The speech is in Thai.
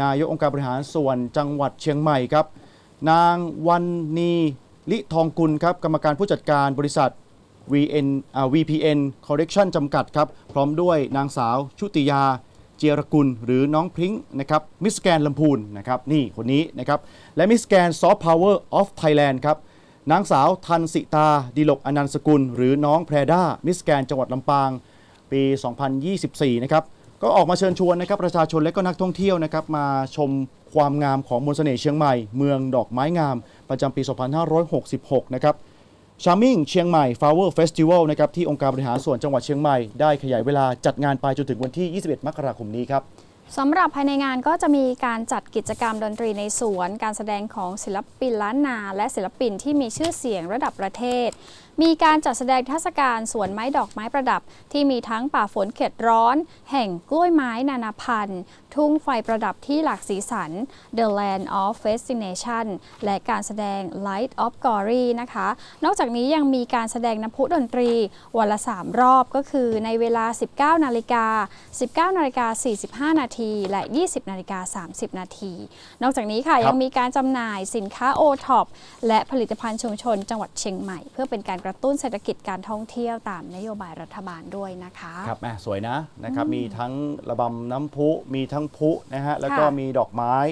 นายกองค์การบริหารส่วนจังหวัดเชียงใหม่ครับ นางวันนีลิทองกุลครับกรรมการผู้จัดการบริษัท VN VPN Correction จำกัดครับ พร้อมด้วยนางสาวชุติยาเจียรกุล หรือน้องพริ้งนะครับมิสแกนลำพูนนะครับนี่คนนี้นะครับ และมิสแกนซอฟต์พาวเวอร์ออฟไทยแลนด์ครับนางสาวทันสิตาดิลกอนันต์สกุล หรือน้องแพรด้ามิสแกนจังหวัดลำปาง ปี 2024 นะครับ ก็ออกมาเชิญชวนนะครับประชาชนและก็นักท่องเที่ยวนะครับมาชมความงามของมนต์เสน่ห์เชียงใหม่ เมืองดอกไม้งาม ประจำปี 2566 นะครับชามิ่งเชียงใหม่ Flower Festival นะครับที่องค์การบริหารส่วนจังหวัดเชียงใหม่ได้ขยายเวลาจัดงานไปจนถึงวันที่ 21 มกราคมนี้ครับสำหรับภายในงานก็จะมีการจัดกิจกรรมดนตรีในสวน การแสดงของศิลปินล้านนา และศิลปินที่มีชื่อเสียงระดับประเทศมีการจัดแสดงเทรรศกาลสวนไม้ดอกไม้ประดับ ที่มีทั้งป่าฝนเขตร้อน แห่งกล้วยไม้นานาพันธุ์ ทุ่งไฟประดับที่หลากสีสัน The Land of Fascination และการแสดง Light of Glory นะคะ นอกจากนี้ยังมีการแสดงน้ำพุดนตรี วันละ 3 รอบก็คือในเวลา 19 นาฬิกา 19 นาฬิกา 45 นาที และ 20 นาฬิกา 30 นาที นอกจากนี้ค่ะครับยังมีการจำหน่ายสินค้าโอท็อปและผลิตภัณฑ์ชุมชนจังหวัดเชียงใหม่ เพื่อเป็นการกระตุ้นเศรษฐกิจการท่องเที่ยวตามนโยบายรัฐบาลด้วยนะคะครับแหมสวยนะนะครับมีทั้งระบำน้ำพุมีทั้งพุนะฮะแล้วก็ค่ะมีดอกไม้